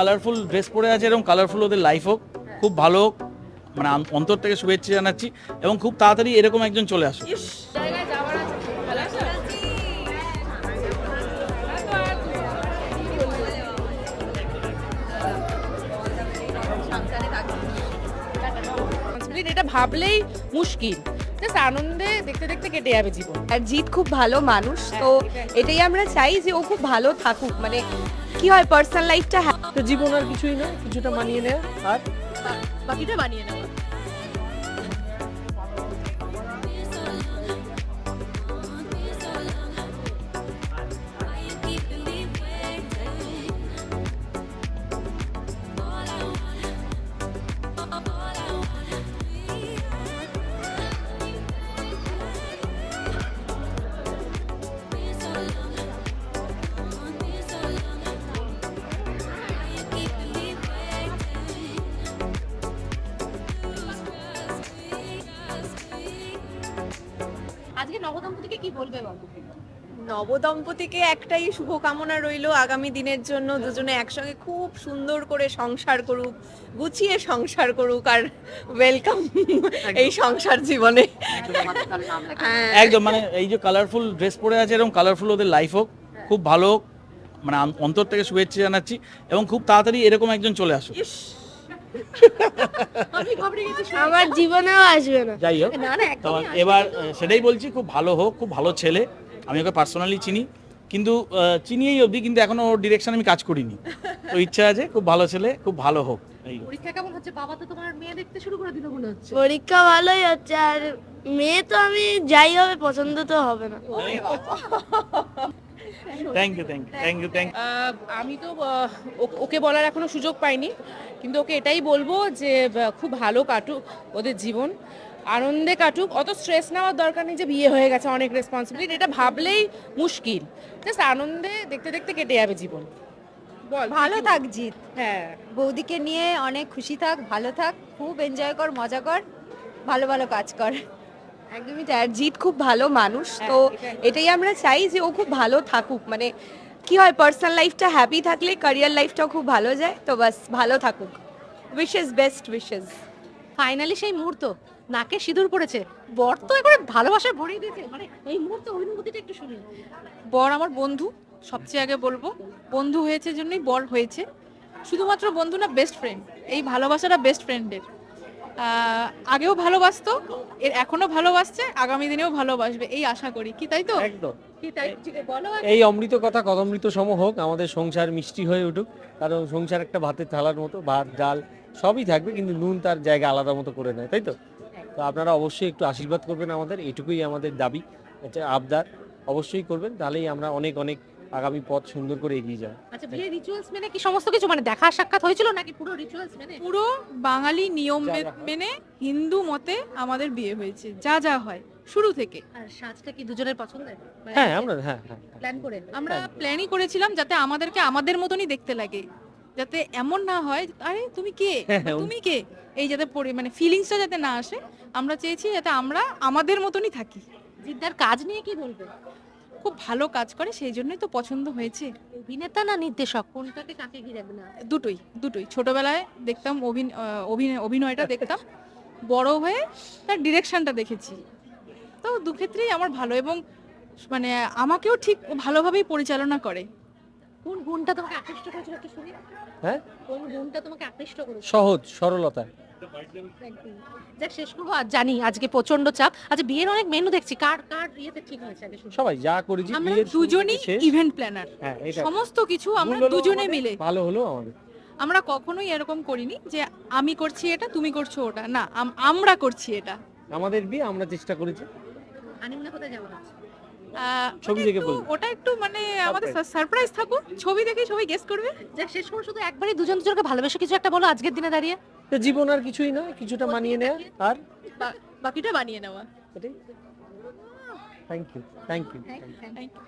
Colourful dress পরে আছে, এরকম কালারফুল ওদের লাইফ হোক, খুব ভালো হোক। মানে অন্তর থেকে শুভেচ্ছা জানাচ্ছি এবং খুব তাড়াতাড়ি এরকম একজন চলে আসুক এটা ভাবলেই মুশকিল। জাস্ট আনন্দে দেখতে দেখতে কেটে যাবে জীবন। আর জিৎ খুব ভালো মানুষ তো হ্যাঁ, এটাই আমরা চাই যে ও খুব ভালো থাকুক। মানে কি হয় পার্সোনাল লাইফটা তো জীবন আর কিছুই না কিছুটা মানিয়ে নেয় আর? বাকিটা মানিয়ে নেওয়া। আজকে নবদম্পতিকে কি বলবে বাবু? নবদম্পতিকে একটাই শুভকামনা রইল আগামী দিনের জন্য দুজনে একসঙ্গে খুব সুন্দর করে সংসার করুক গুছিয়ে সংসার করুক আর ওয়েলকাম এই সংসার জীবনে। হ্যাঁ। একদম মানে এই যে কালারফুল ড্রেস পরে আছে এরকম কালারফুল ওদের লাইফ হোক খুব ভালো হোক মানে অন্তর থেকে শুভেচ্ছা জানাচ্ছি এবং খুব তাড়াতাড়ি এরকম একজন চলে আসুক। আমার জীবনেও আসবে না। যাই হোক এবার সেটাই বলছি খুব ভালো হোক খুব ভালো ছেলে। আমি ওকে পার্সোনালি চিনি। কিন্তু চিনি এই অবধি কিন্তু এখনও ওর ডিরেকশন আমি কাজ করিনি। তো ইচ্ছা আছে খুব ভালো ছেলে খুব ভালো হোক। পরীক্ষা কেমন হচ্ছে? বাবা তো তোমার মেয়ে দেখতে শুরু করে দিল মনে হচ্ছে। পরীক্ষা ভালোই হচ্ছে আর মেয়ে তো আমি যাই হবে পছন্দ তো হবে না। Thank you thank you thank you thank আমি তো ও- ওকে বলার এখনও সুযোগ পাইনি কিন্তু ওকে এটাই বলব যে খুব ভালো কাটুক ওদের জীবন। আনন্দে কাটুক অত স্ট্রেস নেওয়ার দরকার নেই যে বিয়ে হয়ে গেছে অনেক রেসপন্সিবিলিটি এটা ভাবলেই মুশকিল। জাস্ট আনন্দে দেখতে দেখতে কেটে যাবে জীবন। বল ভালো থাক জিৎ। হ্যাঁ। বৌদিকে নিয়ে অনেক খুশি থাক ভালো থাক খুব এনজয় কর মজা কর ভালো ভালো কাজ কর। একদমই তাই। আর জিৎ খুব ভালো মানুষ তো হ্যাঁ, এটাই। এটাই আমরা চাই যে ও খুব ভালো থাকুক। মানে কি হয় পার্সোনাল লাইফটা হ্যাপি থাকলে ক্যারিয়ার লাইফটাও খুব ভালো যায় তো বাস ভালো থাকুক। উইশেস বেস্ট উইশেস ফাইনালি সেই মুহূর্ত। নাকে সিঁদুর পড়েছে। বর তো একবারে ভালোবাসায় ভরিয়ে দিয়েছে। মানে এই মুহূর্তে অনুভূতিটা একটু শুনি বর আমার বন্ধু সবচেয়ে আগে বলব। বন্ধু হয়েছে জন্যই বর হয়েছে। শুধুমাত্র বন্ধু না বেস্ট ফ্রেন্ড এই ভালোবাসাটা বেস্ট ফ্রেন্ডের আগেও ভালোবাসতো এর এখনও ভালোবাসছে আগামী দিনেও ভালোবাসবে এই আশা করি। কি তাই তো? একদম। কি তাই? ঠিক বলো এই অমৃত কথা কদমৃত সম হোক আমাদের সংসার মিষ্টি হয়ে উঠুক। কারণ সংসার একটা ভাতের থালার মতো ভাত ডাল সবই থাকবে কিন্তু নুন তার জায়গা আলাদা মতো করে নেয় তাই তো? তো আপনারা অবশ্যই একটু আশীর্বাদ করবেন আমাদের এটুকুই আমাদের দাবি এটা আবদার। অবশ্যই করবেন তাহলেই আমরা অনেক অনেক আগামী পথ সুন্দর করে এগিয়ে যাব। আচ্ছা বিয়ে রিচুয়ালস মেনে কি সমস্ত কিছু মানে দেখা সাক্ষাৎ হয়েছিল নাকি পুরো রিচুয়ালস মেনে? পুরো বাঙালি নিয়ম। মেনে হিন্দু মতে আমাদের বিয়ে হয়েছে যা যা হয় শুরু থেকে। আর সাজটা কি দুজনের পছন্দের? হ্যাঁ আমরা হ্যাঁ হ্যাঁ। হ্যাঁ। প্ল্যান করে। আমরা প্ল্যানই করেছিলাম যাতে আমাদেরকে আমাদের মতনই দেখতে লাগে। যাতে এমন না হয় আরে তুমি কে? হ্যাঁ, বা হ্যাঁ, তুমি কে? এই যাতে পরি মানে ফিলিংসটা যাতে না আসে আমরা চেয়েছি যাতে আমরা আমাদের মতনই থাকি। জিদ্দার কাজ নিয়ে কি বলবে? খুব ভালো কাজ করে সেই জন্যই তো পছন্দ হয়েছে। অভিনেতা না নির্দেশক? কোনটাকে কাকে ঘিরে না? দুটোই দুটোই। ছোটবেলায় দেখতাম অভিন- আহ, অভিনয় অভিনয়টা দেখতাম। বড় হয়ে তার ডিরেকশনটা দেখেছি। তো দুক্ষেত্রেই আমার ভালো এবং মানে আমাকেও ঠিক ভালোভাবেই পরিচালনা করে। কোন গুণটা তোমাকে আকৃষ্ট করেছিল একটু শুনি? হ্যাঁ? কোন গুণটা তোমাকে আকৃষ্ট করেছিল? সহজ সরলতা। দেখ শেষ করব জানি আজকে প্রচণ্ড চাপ। আচ্ছা বিয়ের অনেক মেনু দেখছি। কার কার ঠিক হয়েছে? আগে শুনি। সবাই যা করেছি আমরা বিয়ের শেষ। ইভেন্ট প্ল্যানার হ্যাঁ এটা। সমস্ত কিছু আমরা ভুল দুজনে আমাদের, মিলে। ভালো হলো আমাদের। আমরা কখনোই এরকম করিনি যে আমি করছি এটা তুমি করছ ওটা। না আম- আমরা করছি এটা। আমাদের বিয়ে আমরা চেষ্টা করেছি। কোথায় যাব? ছবি ওটা দেখে একটু- বলব। ওটা একটু মানে আমাদের সারপ্রাইজ থাকো ছবি দেখে সবাই গেস করবে। যে শেষ সময় শুধু একবারই দুজন দুজনকে ভালোবেসে কিছু একটা বলো আজকের দিনে দাঁড়িয়ে। তো জীবন আর কিছুই নয় কিছুটা মানিয়ে নেয় আর? বাকিটা বানিয়ে নেওয়া। Thank you thank you thank you.